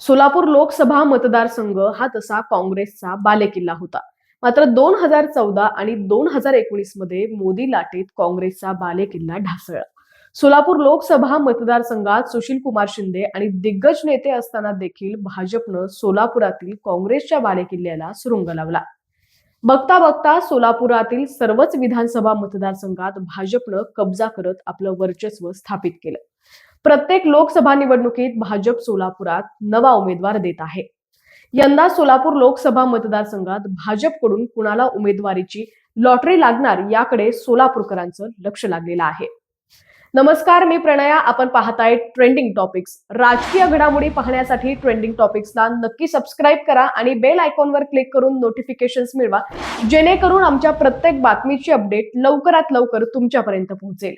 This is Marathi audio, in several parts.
सोलापूर लोकसभा मतदारसंघ हा तसा काँग्रेसचा बालेकिल्ला होता. मात्र दोन हजार चौदा आणि दोन हजार एकोणीसमध्ये मोदी लाटेत काँग्रेसचा बालेकिल्ला ढासळला. सोलापूर लोकसभा मतदारसंघात सुशील कुमार शिंदे आणि दिग्गज नेते असताना देखील भाजपनं सोलापुरातील काँग्रेसच्या बालेकिल्ल्याला सुरुंग लावला. बघता बघता सोलापुरातील सर्वच विधानसभा मतदारसंघात भाजपनं कब्जा करत आपलं वर्चस्व स्थापित केलं. प्रत्येक लोकसभा निवडणुकीत भाजप सोलापुरात नवा उमेदवार देत आहे. यंदा सोलापूर लोकसभा मतदारसंघात भाजपकडून कुणाला उमेदवारीची लॉटरी लागणार याकडे सोलापूरकरांचं लक्ष लागलेलं आहे. नमस्कार मी प्रणया. आपण पाहताय ट्रेंडिंग टॉपिक्स. राजकीय घडामोडी पाहण्यासाठी ट्रेंडिंग टॉपिक्सला नक्की सबस्क्राईब करा आणि बेल आयकॉनवर क्लिक करून नोटिफिकेशन्स मिळवा जेणेकरून आमच्या प्रत्येक बातमीची अपडेट लवकरात लवकर तुमच्यापर्यंत पोहोचेल.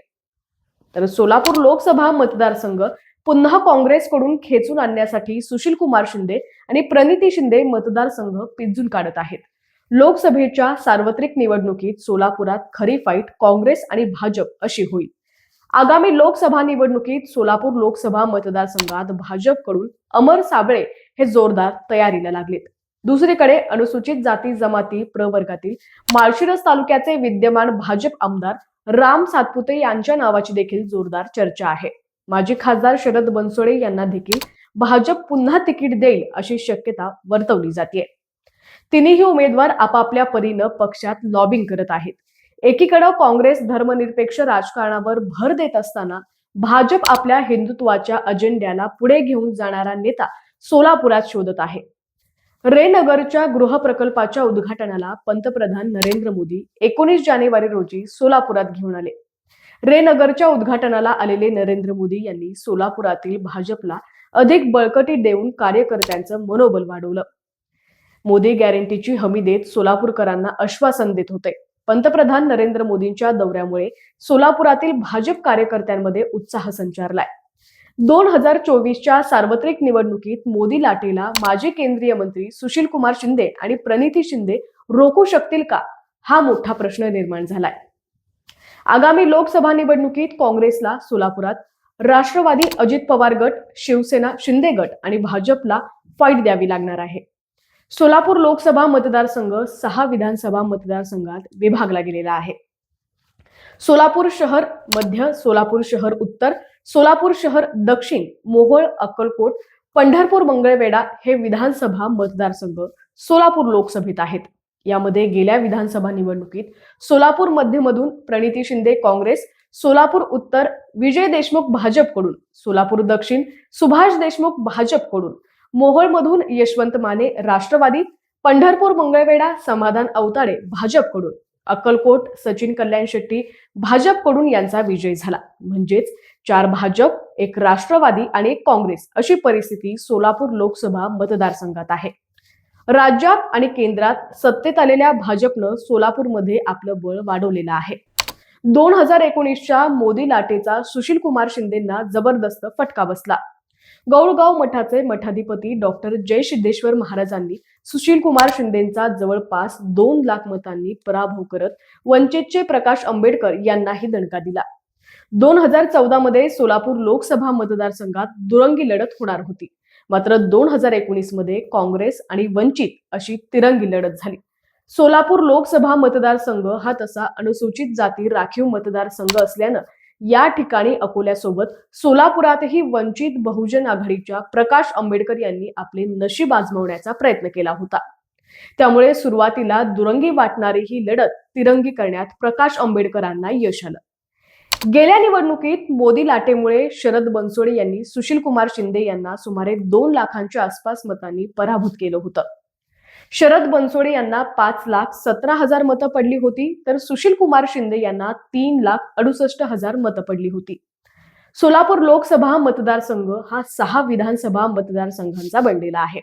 तर सोलापूर लोकसभा मतदारसंघ पुन्हा काँग्रेसकडून खेचून आणण्यासाठी सुशील कुमार शिंदे आणि प्रणिती शिंदे मतदारसंघ पिंजून काढत आहेत. लोकसभेच्या सार्वत्रिक निवडणुकीत सोलापुरात खरी फाईट काँग्रेस आणि भाजप अशी होईल. आगामी लोकसभा निवडणुकीत सोलापूर लोकसभा मतदारसंघात भाजपकडून अमर साबळे हे जोरदार तयारीला लागलेत. दुसरीकडे अनुसूचित जाती जमाती प्रवर्गातील माळशिरस तालुक्याचे विद्यमान भाजप आमदार राम सातपुते यांच्या नावाची देखील जोरदार चर्चा आहे. माजी खासदार शरद बनसोडे यांना देखील भाजप पुन्हा तिकीट देईल अशी शक्यता वर्तवली जाते तिन्ही उमेदवार आपापल्या परीनं पक्षात लॉबिंग करत आहेत. एकीकडे काँग्रेस धर्मनिरपेक्ष राजकारणावर भर देत असताना भाजप आपल्या हिंदुत्वाच्या अजेंड्याला पुढे घेऊन जाणारा नेता सोलापुरात शोधत आहे. रेनगरच्या गृहप्रकल्पाच्या उद्घाटनाला पंतप्रधान नरेंद्र मोदी एकोणीस जानेवारी रोजी सोलापुरात घेऊन आले. रेनगरच्या उद्घाटनाला आलेले नरेंद्र मोदी यांनी सोलापुरातील भाजपला अधिक बळकटी देऊन कार्यकर्त्यांचं मनोबल वाढवलं. मोदी गॅरंटीची हमी देत सोलापूरकरांना आश्वासन देत होते. पंतप्रधान नरेंद्र मोदींच्या दौऱ्यामुळे सोलापुरातील भाजप कार्यकर्त्यांमध्ये उत्साह संचारलाय. दोन हजार चोवीसच्या सार्वत्रिक निवडणुकीत मोदी लाटेला माजी केंद्रीय मंत्री सुशील कुमार शिंदे आणि प्रणिती शिंदे रोखू शकतील का? हा मोठा प्रश्न निर्माण झालाय. आगामी लोकसभा निवडणुकीत काँग्रेसला सोलापुरात राष्ट्रवादी अजित पवार गट शिवसेना शिंदे गट आणि भाजपला फाईट द्यावी लागणार आहे. सोलापूर लोकसभा मतदारसंघ सहा विधानसभा मतदारसंघात विभागला गेलेला आहे. सोलापूर शहर मध्य सोलापूर शहर उत्तर सोलापूर शहर दक्षिण मोहोळ अक्कलकोट पंढरपूर मंगळवेढा हे विधानसभा मतदारसंघ सोलापूर लोकसभेत आहेत. यामध्ये गेल्या विधानसभा निवडणुकीत सोलापूर मध्यमधून प्रणिती शिंदे काँग्रेस सोलापूर उत्तर विजय देशमुख भाजपकडून सोलापूर दक्षिण सुभाष देशमुख भाजपकडून मोहोळमधून यशवंत माने राष्ट्रवादी पंढरपूर मंगळवेढा समाधान अवताडे भाजपकडून अक्कलकोट सचिन कल्याण शेट्टी भाजपकडून यांचा विजय झाला. म्हणजेच चार भाजप एक राष्ट्रवादी आणि एक काँग्रेस अशी परिस्थिती सोलापूर लोकसभा मतदारसंघात आहे. राज्यात आणि केंद्रात सत्तेत आलेल्या भाजपनं सोलापूरमध्ये आपलं बळ वाढवलेलं आहे. दोन हजार एकोणीसच्या मोदी लाटेचा सुशील कुमार शिंदेंना जबरदस्त फटका बसला. गौळगाव मठाचे मठाधिपती डॉक्टर जय सिद्धेश्वर महाराजांनी सुशील कुमार शिंदेचा जवळपास दोन लाख मतांनी पराभव करत वंचितचे प्रकाश आंबेडकर यांनाही दणका दिला. दोन हजार चौदा मध्ये सोलापूर लोकसभा मतदारसंघात दुरंगी लढत होणार होती. मात्र दोन हजार एकोणीसमध्ये काँग्रेस आणि वंचित अशी तिरंगी लढत झाली. सोलापूर लोकसभा मतदारसंघ हा तसा अनुसूचित जाती राखीव मतदारसंघ असल्यानं या ठिकाणी अकोल्यासोबत सोलापुरातही वंचित बहुजन आघाडीच्या प्रकाश आंबेडकर यांनी आपले नशीब आजमवण्याचा प्रयत्न केला होता. त्यामुळे सुरुवातीला दुरंगी वाटणारी ही लढत तिरंगी करण्यात प्रकाश आंबेडकरांना यश आलं. गेल्या निवडणुकीत मोदी लाटेमुळे शरद बनसोडे यांनी सुशील कुमार शिंदे यांना सुमारे दोन लाखांच्या आसपास मतांनी पराभूत केलं होतं. शरद बनसोडे यांना पाच लाख सतरा हजार मतं पडली होती तर सुशील कुमार शिंदे यांना तीन लाख अडुसष्ट हजार मतं पडली होती. सोलापूर लोकसभा मतदारसंघ हा सहा विधानसभा मतदारसंघांचा बनलेला आहे.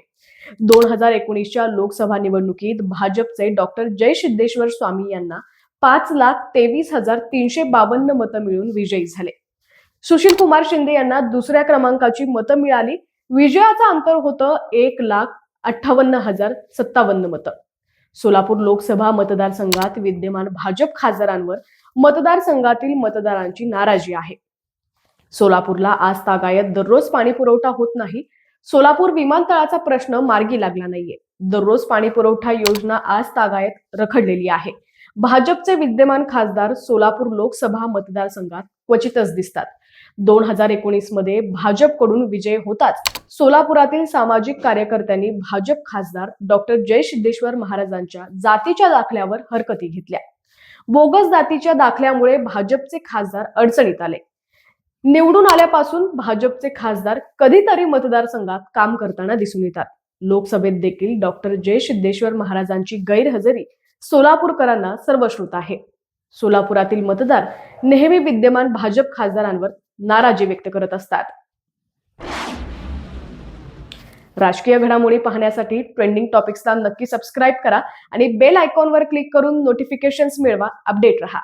दोन हजार एकोणीसच्या लोकसभा निवडणुकीत भाजपचे डॉक्टर जय सिद्धेश्वर स्वामी यांना पाच लाख तेवीस हजार तीनशे बावन्न मतं मिळून विजयी झाले. सुशील कुमार शिंदे यांना दुसऱ्या क्रमांकाची मतं मिळाली. विजयाचं अंतर होतं एक लाख अठ्ठावन्न हजार सत्तावन्न मतं. सोलापूर लोकसभा मतदारसंघात विद्यमान भाजप खासदारांवर मतदारसंघातील मतदारांची नाराजी आहे. सोलापूरला आज तागायत दररोज पाणी पुरवठा होत नाही. सोलापूर विमानतळाचा प्रश्न मार्गी लागला नाहीये. दररोज पाणी पुरवठा योजना आज तागायत रखडलेली आहे. भाजपचे विद्यमान खासदार सोलापूर लोकसभा मतदारसंघात क्वचितच दिसतात. दोन हजार एकोणीसमध्ये भाजपकडून विजय होताच सोलापुरातील सामाजिक कार्यकर्त्यांनी भाजप खासदार डॉक्टर जय सिद्धेश्वर महाराजांच्या जातीच्या दाखल्यावर हरकती घेतल्या. बोगस जातीच्या दाखल्यामुळे भाजपचे खासदार अडचणीत आले. निवडून आल्यापासून भाजपचे खासदार कधीतरी मतदारसंघात काम करताना दिसून येतात. लोकसभेत देखील डॉक्टर जय सिद्धेश्वर महाराजांची गैरहजेरी सोलापूरकरांना सर्वश्रुत आहे. सोलापुरातील मतदार नेहमी विद्यमान भाजप खासदारांवर नाराजी व्यक्त करत असतात. राजकीय घडामोडी पाहण्यासाठी ट्रेंडिंग टॉपिक्सला नक्की सबस्क्राईब करा आणि बेल आयकॉनवर क्लिक करून नोटिफिकेशन्स मिळवा अपडेट रहा.